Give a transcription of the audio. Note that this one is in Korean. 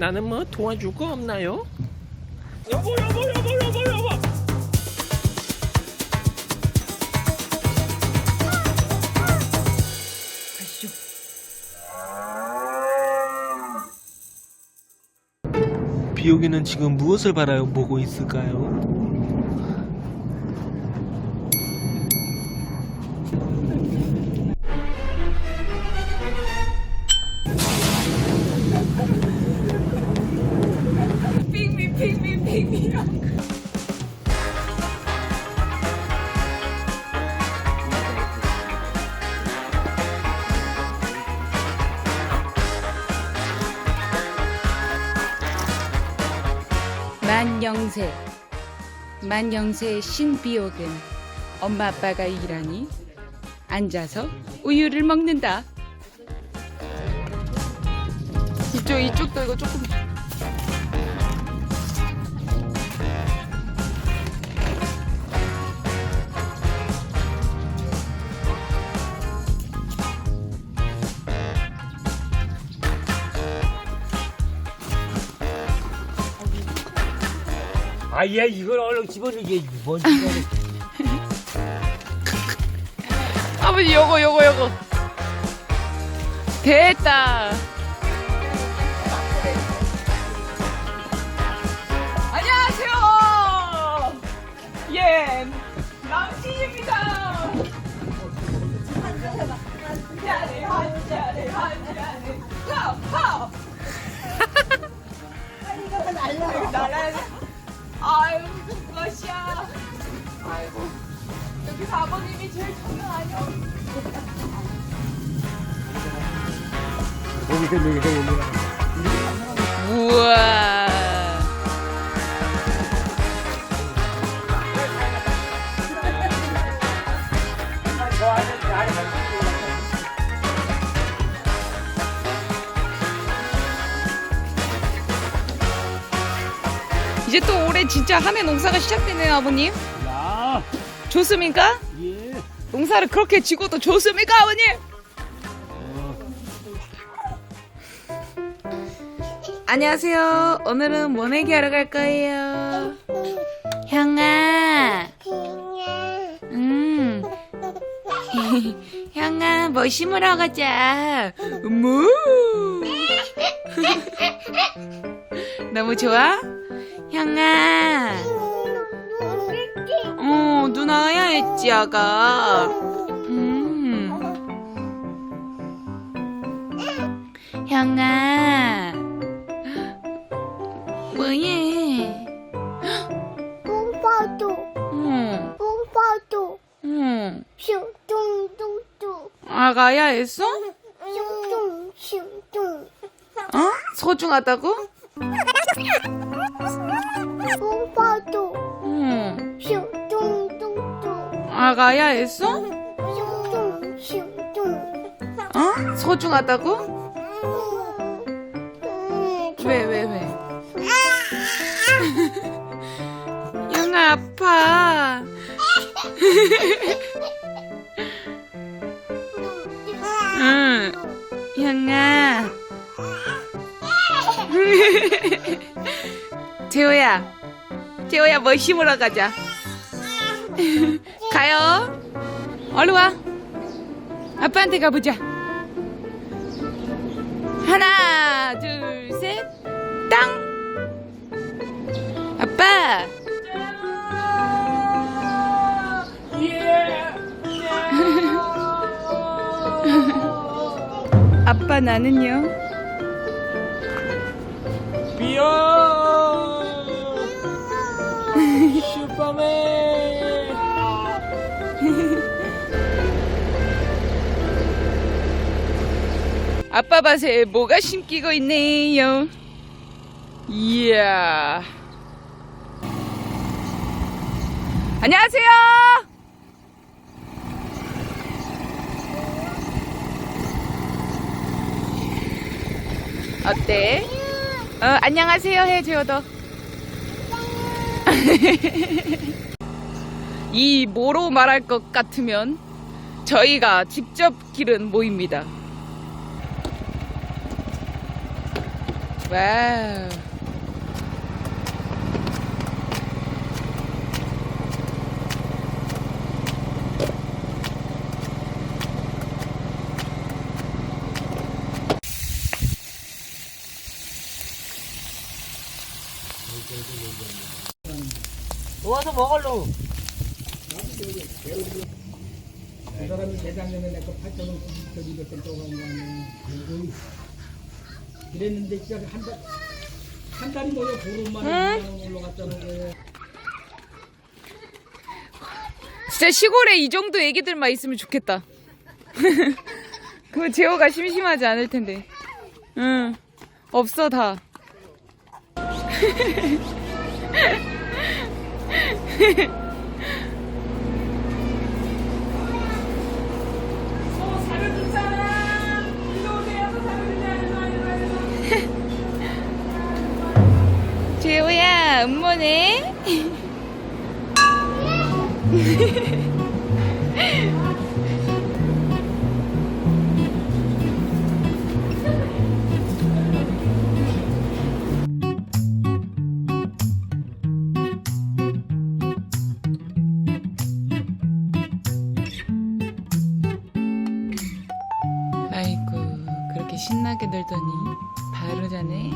나는 뭐 도와줄 거 없나요? 여보 여보 여보 여보 여보 가시죠. 비오기는 지금 무엇을 바라보고 있을까요? 만영세 만영세 신비옥은 엄마 아빠가 일하니 앉아서 우유를 먹는다. 이쪽 이쪽도 이거 조금 아예 이걸 얼른 집어넣게 뭔지 아버지 요거 요거 요거. 됐다 여기 사모님이 제일 장난 아니야 우와. 이제 또 올해 진짜 한 해 농사가 시작되네요, 아버님. 야, 좋습니까? 예. 농사를 그렇게 지고도 좋습니까, 아버님? 안녕하세요. 오늘은 뭐 내기 하러 갈 거예요? 형아. 음. 형아, 뭐 심으러 가자. 뭐? 너무 좋아? 형아. 어, 누나야 했지, 아가. 음. 형아. 뭐해? 뽕파도 응, 뽕파도 응. 슝뚱뚱뚱 아가야 했어? 슝뚱 슝뚱 어? 소중하다고? 뽕 아 가야 했어? 슝뚱슝뚱 어? 소중하다고? 왜, 왜, 왜? 영아 아파. 응. 형아. 재호야. 재호야, 뭐 심으러 가자. 가요. 얼른 와. 아빠한테 가보자. 하나, 둘, 셋, 땅! 아빠! 아빠 나는요? 비오 슈퍼맨 아빠 밭에 뭐가 심기고 있네요. 이야. 안녕하세요. 어때? 어, 안녕하세요 해 재호도. 이 뭐로 말할 것 같으면 저희가 직접 기른 모입니다. 와우. 와서 먹을로. 그 사람이 재작년에 내거 8천원 9,200원 떠간 거 아니야. 그랬는데 진짜 한 달, 한 달이 뭐야 보름만에 응? 올라갔다는 거예요. 진짜 시골에 이 정도 애기들만 있으면 좋겠다. 그럼 제호가 심심하지 않을 텐데. 응. 없어, 다. 제호야, 음모네. 아이고, 그렇게 신나게 놀더니 바로 자네.